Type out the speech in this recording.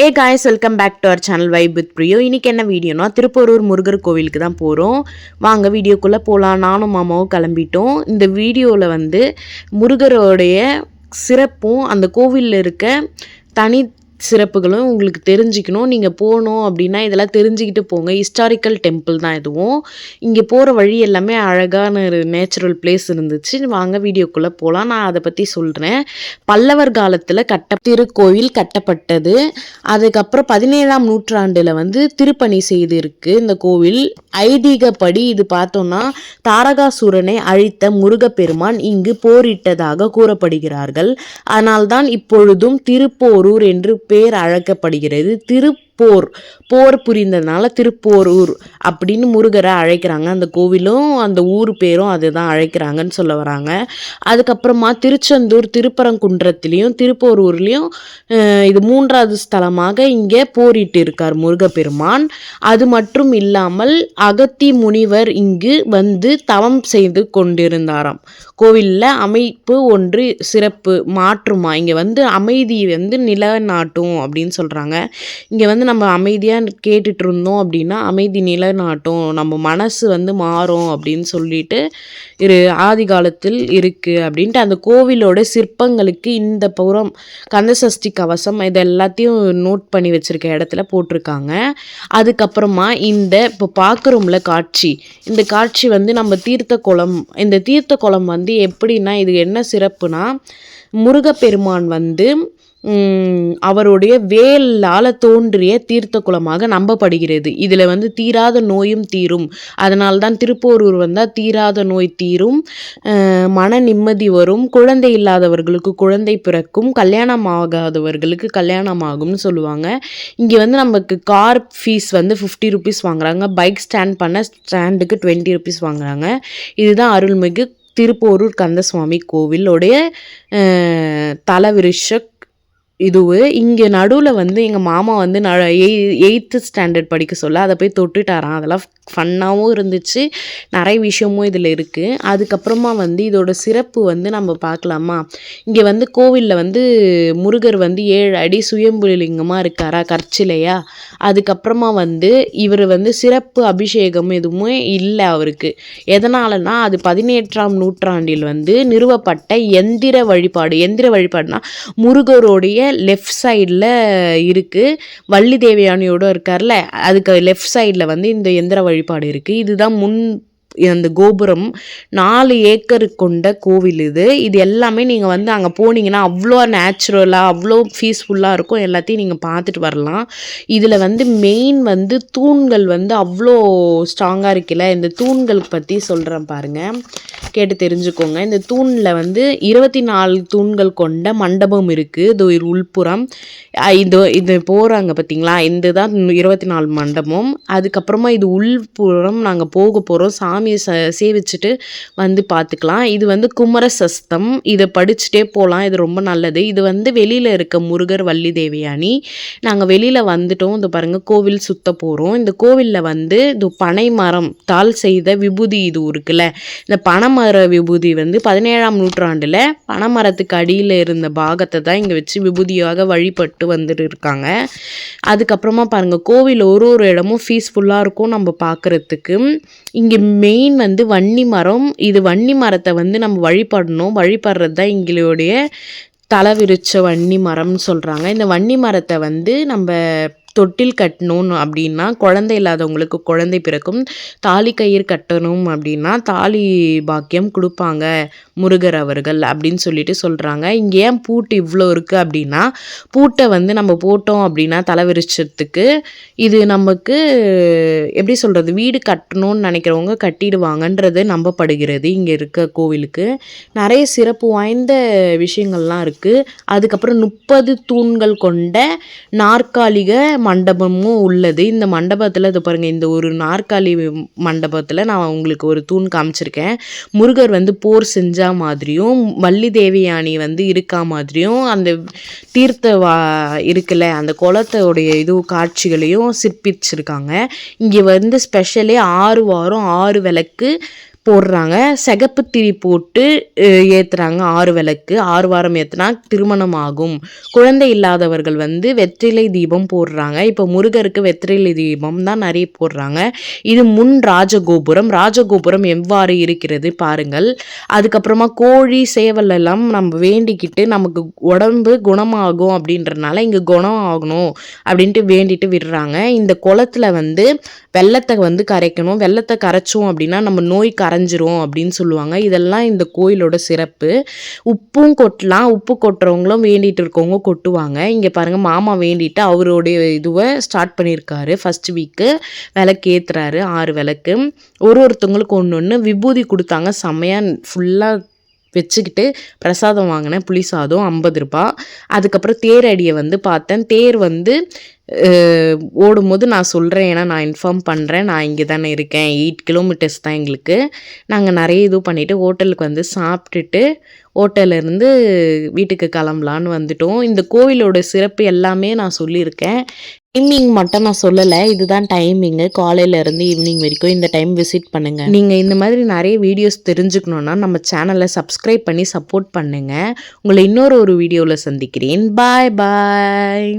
Hey guys welcome back to our channel vibe with Priyo இன்னைக்கு என்ன வீடியோனா திருப்பரூர் முருகர் கோவிலுக்கு தான் போகிறோம் வாங்க வீடியோக்குள்ளே போகலாம் நானும் மாமாவும் கிளம்பிட்டோம். இந்த வீடியோவில் வந்து முருகரோடைய சிறப்பும் அந்த கோவிலில் இருக்க தனி சிறப்புகளும் உங்களுக்கு தெரிஞ்சுக்கணும். நீங்கள் போகணும் அப்படின்னா இதெல்லாம் தெரிஞ்சுக்கிட்டு போங்க. ஹிஸ்டாரிக்கல் டெம்பிள் தான் இதுவும். இங்கே போகிற வழி எல்லாமே அழகான ஒரு நேச்சுரல் பிளேஸ் இருந்துச்சு. வாங்க வீடியோக்குள்ளே போகலாம் நான் அதை பற்றி சொல்கிறேன் பல்லவர் காலத்தில் கட்ட திருக்கோயில் கட்டப்பட்டது. அதுக்கப்புறம் பதினேழாம் நூற்றாண்டில் வந்து திருப்பணி செய்து இருக்கு இந்த கோவில். ஐதீகப்படி இது பார்த்தோம்னா தாரகாசுரனை அழித்த முருகப்பெருமான் இங்கு போரிட்டதாக கூறப்படுகிறார்கள். அதனால்தான் இப்பொழுதும் திருப்போரூர் என்று பேர் அழைக்கப்படுகிறது. திரு போர் போர் புரிந்ததுனால திருப்போரூர் அப்படின்னு முருகரை அழைக்கிறாங்க. அந்த கோவிலும் அந்த ஊர் பேரும் அதுதான் அழைக்கிறாங்கன்னு சொல்ல வராங்க. அதுக்கப்புறமா திருச்செந்தூர் திருப்பரங்குன்றத்துலேயும் திருப்போரூர்லேயும் இது மூன்றாவது ஸ்தலமாக இங்கே போரிட்டு இருக்கார் முருகப்பெருமான். அது மட்டும் இல்லாமல் அகத்தி முனிவர் இங்கு வந்து தவம் செய்து கொண்டிருந்தாராம். கோவிலில் அமைப்பு ஒன்று சிறப்பு மாற்றுமா இங்கே வந்து அமைதி வந்து நிலநாட்டும் அப்படின்னு சொல்கிறாங்க இங்கே வந்து நம்ம அமைதியாக கேட்டுட்டு இருந்தோம் அப்படின்னா அமைதி நிலைநாட்டும். நம்ம மனசு வந்து மாறும் அப்படின்னு சொல்லிட்டு இரு ஆதி காலத்தில் இருக்குது அப்படின்ட்டு அந்த கோவிலோட சிற்பங்களுக்கு இந்த புறம் கந்தசஷ்டி கவசம் இது எல்லாத்தையும் நோட் பண்ணி வச்சுருக்க இடத்துல போட்டிருக்காங்க. அதுக்கப்புறமா இந்த இப்போ பார்க்குறோம்ல காட்சி. இந்த காட்சி வந்து நம்ம தீர்த்த குளம் இந்த தீர்த்த குளம் வந்து எப்படின்னா இது என்ன சிறப்புனா முருகப்பெருமான் வந்து அவருடைய வேலால் தோன்றிய தீர்த்த குளமாக நம்பப்படுகிறது. இதில் வந்து தீராத நோயும் தீரும். அதனால்தான் திருப்போரூர் வந்தால் தீராத நோய் தீரும். மன நிம்மதி வரும். குழந்தை இல்லாதவர்களுக்கு குழந்தை பிறக்கும். கல்யாணம் ஆகாதவர்களுக்கு கல்யாணம் ஆகும்னு சொல்லுவாங்க. இங்கே வந்து நமக்கு கார் ஃபீஸ் வந்து ஃபிஃப்டி ருபீஸ் வாங்குறாங்க. பைக் ஸ்டாண்ட் பண்ண ஸ்டாண்டுக்கு டுவெண்ட்டி ருபீஸ் வாங்குறாங்க. இதுதான் அருள்மிகு திருப்போரூர் கந்தசுவாமி கோவிலோடைய அஹ், தலவிருஷ இதுவு. இங்கே நடுவில் வந்து எங்கள் மாமா வந்து ந எயித்து ஸ்டாண்டர்ட் படிக்க சொல்ல அதை போய் தொட்டுட்டாராம். அதெல்லாம் ஃபன்னாகவும் இருந்துச்சு. நிறைய விஷயமும் இதில் இருக்குது அதுக்கப்புறமா வந்து இதோட சிறப்பு வந்து நம்ம பார்க்கலாமா இங்கே வந்து கோவிலில் வந்து முருகர் வந்து ஏழு அடி சுயம்புலிங்கமாக இருக்காரா? கற்சிலையா? அதுக்கப்புறமா வந்து இவர் வந்து சிறப்பு அபிஷேகம் எதுவுமே இல்லை அவருக்கு. எதனாலனா அது பதினேற்றாம் நூற்றாண்டில் வந்து நிறுவப்பட்ட எந்திர வழிபாடு. எந்திர வழிபாடுனா முருகருடைய லெஃப்ட் சைடில் இருக்குது வள்ளி தேவயானியோட இருக்கார்ல அதுக்கு லெஃப்ட் சைடில் வந்து இந்த எந்திர வழிபாடு இருக்குது இதுதான் முன் அந்த கோபுரம். நாலு ஏக்கர் கொண்ட கோவில் இது. இது எல்லாமே நீங்கள் வந்து அங்கே போனீங்கன்னா அவ்வளோ நேச்சுரலாக அவ்வளோ பீஸ்ஃபுல்லாக இருக்கும். எல்லாத்தையும் நீங்கள் பார்த்துட்டு வரலாம். இதில் வந்து மெயின் வந்து தூண்கள் வந்து அவ்வளோ ஸ்ட்ராங்காக இருக்குல்ல இந்த தூண்கள் பற்றி சொல்கிறேன் பாருங்கள் கேட்டு தெரிஞ்சுக்கோங்க. இந்த தூணில் வந்து இருபத்தி நாலு தூண்கள் கொண்ட மண்டபம் இருக்குது இது ஒரு உள்புறம். இது இது போகிறாங்க பார்த்தீங்களா இந்த தான் இருபத்தி நாலு மண்டபம். அதுக்கப்புறமா இது உள்புறம் நாங்கள் போக போகிறோம் சாமியை ச சேவிச்சுட்டு வந்து பார்த்துக்கலாம் இது வந்து குமர சஸ்தம் இதை படிச்சுட்டே போகலாம் இது ரொம்ப நல்லது. இது வந்து வெளியில் இருக்க முருகர் வள்ளி தேவியானி நாங்கள் வெளியில் வந்துட்டோம். இந்த பாருங்கள் கோவில் சுத்த போகிறோம் இந்த கோவிலில் வந்து இது பனை மரம் தால் செய்த விபூதி இது இருக்குல்ல இந்த பனைமர விபூதி வந்து பதினேழாம் நூற்றாண்டில் பனைமரத்துக்கு அடியில் இருந்த பாகத்தை தான் இங்கே வச்சு விபூதியாக வழிபட்டு வந்துட்டு இருக்காங்க அதுக்கப்புறமா பாருங்கள் கோவில் ஒரு ஒரு இடமும் பீஸ்ஃபுல்லாக இருக்கும் நம்ம பார்க்குறதுக்கு இங்கே மெயின் வந்து வன்னி மரம். இது வன்னி மரத்தை வந்து நம்ம வழிபடணும். வழிபடுறது தான் எங்களுடைய தலவிருச்ச வன்னி மரம்னு சொல்கிறாங்க இந்த வன்னி மரத்தை வந்து நம்ம தொட்டில் கட்டணும் அப்படின்னா குழந்தை இல்லாதவங்களுக்கு குழந்தை பிறக்கும். தாலி கயிறு கட்டணும் அப்படின்னா தாலி பாக்கியம் கொடுப்பாங்க முருகர் அவர்கள் அப்படின்னு சொல்லிட்டு சொல்கிறாங்க இங்கே ஏன் பூட்டு இவ்வளோ இருக்குது அப்படின்னா பூட்டை வந்து நம்ம போட்டோம் அப்படின்னா தலைவிரிச்சத்துக்கு இது நமக்கு எப்படி சொல்கிறது வீடு கட்டணும்னு நினைக்கிறவங்க கட்டிடுவாங்கன்றது நம்பப்படுகிறது இங்கே இருக்க கோவிலுக்கு. நிறைய சிறப்பு வாய்ந்த விஷயங்கள்லாம் இருக்குது அதுக்கப்புறம் முப்பது தூண்கள் கொண்ட நாற்காலிக மண்டபமும் உள்ளது. இந்த மண்டபத்தில் இது பாருங்கள் இந்த ஒரு நாற்காலி மண்டபத்தில் நான் உங்களுக்கு ஒரு தூண் காமிச்சிருக்கேன். முருகர் வந்து போர் செஞ்சா மாதிரியும் வள்ளி தேவியானி வந்து இருக்கா மாதிரியும் அந்த தீர்த்த வா இருக்குல்ல அந்த குளத்தோடைய இது காட்சிகளையும் சிற்பிச்சிருக்காங்க. இங்கே வந்து ஸ்பெஷலே ஆறு வாரம் ஆறு விளக்கு போடுறாங்க. சிகப்பு திரி போட்டு ஏற்றுறாங்க ஆறு விளக்கு. ஆறு வாரம் ஏற்றுனா திருமணம் ஆகும் குழந்தை இல்லாதவர்கள் வந்து வெற்றிலை தீபம் போடுறாங்க. இப்போ முருகருக்கு வெற்றிலை தீபம் தான் நிறைய போடுறாங்க. இது முன் ராஜகோபுரம். ராஜகோபுரம் எவ்வாறு இருக்கிறது பாருங்கள். அதுக்கப்புறமா கோழி சேவல் எல்லாம் நம்ம வேண்டிக்கிட்டு நமக்கு உடம்பு குணமாகும் அப்படின்றனால இங்கே குணம் ஆகணும் அப்படின்ட்டு வேண்டிட்டு விடுறாங்க. இந்த குளத்தில் வந்து வெள்ளத்தை வந்து கரைக்கணும். வெள்ளத்தை கரைச்சோம் அப்படின்னா நம்ம நோய் கரைஞ்சிரும் அப்படின்னு சொல்லுவாங்க. இதெல்லாம் இந்த கோயிலோட சிறப்பு. உப்பும் கொட்டலாம். உப்பு கொட்டுறவங்களும் வேண்டிட்டு இருக்கவங்க கொட்டுவாங்க. இங்கே பாருங்கள் மாமா வேண்டிட்டு அவருடைய இதுவை ஸ்டார்ட் பண்ணியிருக்காரு ஃபஸ்ட் வீக்கு விளக்கு ஏற்றுறாரு ஆறு விளக்கு. ஒரு ஒருத்தவங்களுக்கு ஒன்று ஒன்று விபூதி கொடுத்தாங்க. செம்மையாக ஃபுல்லாக வச்சுக்கிட்டு பிரசாதம் வாங்கினேன். புளி சாதம் ஐம்பது ரூபா. அதுக்கப்புறம் தேர் அடியை வந்து பார்த்தேன். தேர் வந்து ஓடும்போது நான் சொல்கிறேன் ஏன்னா நான் இன்ஃபார்ம் பண்ணுறேன் நான் இங்கே தானே இருக்கேன். எயிட் கிலோமீட்டர்ஸ் தான் எங்களுக்கு. நாங்கள் நிறைய இது பண்ணிவிட்டு ஹோட்டலுக்கு வந்து சாப்பிட்டுட்டு ஹோட்டல்லேருந்து வீட்டுக்கு கிளம்பலான்னு வந்துட்டோம். இந்த கோவிலோட சிறப்பு எல்லாமே நான் சொல்லியிருக்கேன். டைமிங் மட்டும் நான் சொல்லலை. இதுதான் டைமிங்கு காலையிலேருந்து ஈவினிங் வரைக்கும் இந்த டைம் விசிட் பண்ணுங்கள் நீங்கள் இந்த மாதிரி நிறைய வீடியோஸ் தெரிஞ்சுக்கணுன்னா நம்ம சேனலை சப்ஸ்கிரைப் பண்ணி சப்போர்ட் பண்ணுங்கள் உங்களை இன்னொரு ஒரு வீடியோவில் சந்திக்கிறேன். பாய் பாய்